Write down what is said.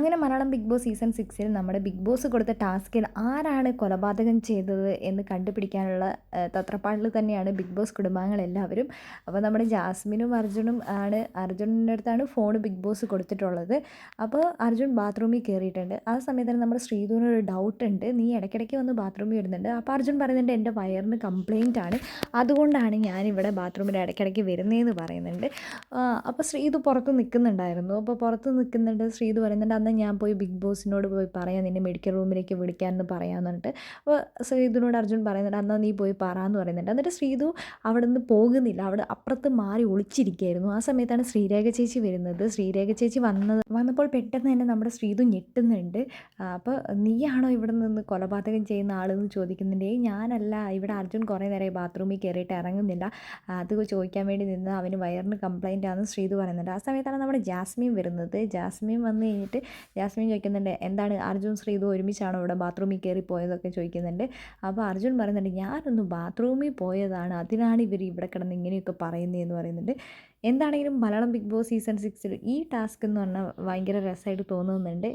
അങ്ങനെ Malayalam big boss season സിക്സിൽ നമ്മുടെ ബിഗ് ബോസ് കൊടുത്ത ടാസ്കിൽ ആരാണ് കൊലപാതകം ചെയ്തത് എന്ന് കണ്ടുപിടിക്കാനുള്ള തത്രപ്പാടിൽ തന്നെയാണ് ബിഗ് ബോസ് കുടുംബാംഗങ്ങളെല്ലാവരും അപ്പോൾ നമ്മുടെ ജാസ്മിനും അർജുനും ആണ് അർജുനന്റെ അടുത്താണ് ഫോൺ ബിഗ് ബോസ് കൊടുത്തിട്ടുള്ളത്. അപ്പോൾ അർജുൻ ബാത്റൂമിൽ കയറിയിട്ടുണ്ട് ആ സമയത്ത് തന്നെ നമ്മുടെ ശ്രീധുവിനൊരു ഡൗട്ട് ഉണ്ട്. നീ ഇടയ്ക്കിടയ്ക്ക് വന്ന് ബാത്റൂമിൽ വരുന്നുണ്ട്. അപ്പോൾ അർജുൻ പറയുന്നുണ്ട് എന്റെ വയറിന് കംപ്ലയിന്റ് ആണ്. അതുകൊണ്ടാണ് ഞാനിവിടെ ബാത്റൂമിൽ ഇടയ്ക്കിടയ്ക്ക് വരുന്നതെന്ന് പറയുന്നുണ്ട്. അപ്പോൾ ശ്രീധു പുറത്ത് നിൽക്കുന്നുണ്ടായിരുന്നു. അപ്പോൾ പുറത്ത് നിൽക്കുന്നുണ്ട്. ശ്രീധു പറയുന്നുണ്ട് അന്ന് ഞാൻ പോയി ബിഗ് ബോസിനോട് പോയി പറയാം നിന്നെ മെഡിക്കൽ റൂമിലേക്ക് വിളിക്കാമെന്ന് പറയാമെന്ന് പറഞ്ഞിട്ട് അപ്പോൾ ശ്രീധുവിനോട് അർജുൻ പറയുന്നുണ്ട് എന്നാൽ നീ പോയി പറയാമെന്ന് പറയുന്നുണ്ട്. എന്നിട്ട് ശ്രീധു അവിടെ നിന്ന് പോകുന്നില്ല അവിടെ അപ്പുറത്ത് മാറി ഒളിച്ചിരിക്കുകയായിരുന്നു. ആ സമയത്താണ് ശ്രീരേഖ ചേച്ചി വരുന്നത്. ശ്രീരേഖ ചേച്ചി വന്നത് വന്നപ്പോൾ പെട്ടെന്ന് തന്നെ നമ്മുടെ ശ്രീധു ഞെട്ടുന്നുണ്ട്. അപ്പോൾ നീയാണോ ഇവിടെ നിന്ന് കൊലപാതകം ചെയ്യുന്ന ആളെന്ന് ചോദിക്കുന്നുണ്ട്? ഞാനല്ല. ഇവിടെ അർജുൻ കുറേ നേരം ബാത്റൂമിൽ കയറിയിട്ട് ഇറങ്ങുന്നില്ല. അത് ചോദിക്കാൻ വേണ്ടി നിന്ന് അവന് വയറിന് കംപ്ലൈന്റ് ആണെന്ന് ശ്രീധു പറയുന്നുണ്ട്. ആ സമയത്താണ് നമ്മുടെ ജാസ്മിൻ വരുന്നത്. ജാസ്മിൻ വന്നു കഴിഞ്ഞിട്ട് ജാസ്മിൻ ചോദിക്കുന്നുണ്ട് എന്താണ് അർജുൻ ശ്രീതു ഒരുമിച്ചാണോ ഇവിടെ ബാത്റൂമിൽ കയറി പോയതൊക്കെ ചോദിക്കുന്നുണ്ട്? അപ്പോൾ അർജുൻ പറയുന്നുണ്ട് ഞാനൊന്ന് ബാത്റൂമിൽ പോയതാണ് അതിനാണ് ഇവർ ഇവിടെ കിടന്ന് ഇങ്ങനെയൊക്കെ പറയുന്നതെന്ന് പറയുന്നുണ്ട്. എന്താണെങ്കിലും മലയാളം ബിഗ് ബോസ് സീസൺ സിക്സിൽ ഈ ടാസ്ക് എന്ന് പറഞ്ഞാൽ ഭയങ്കര രസമായിട്ട് തോന്നുന്നുണ്ട്.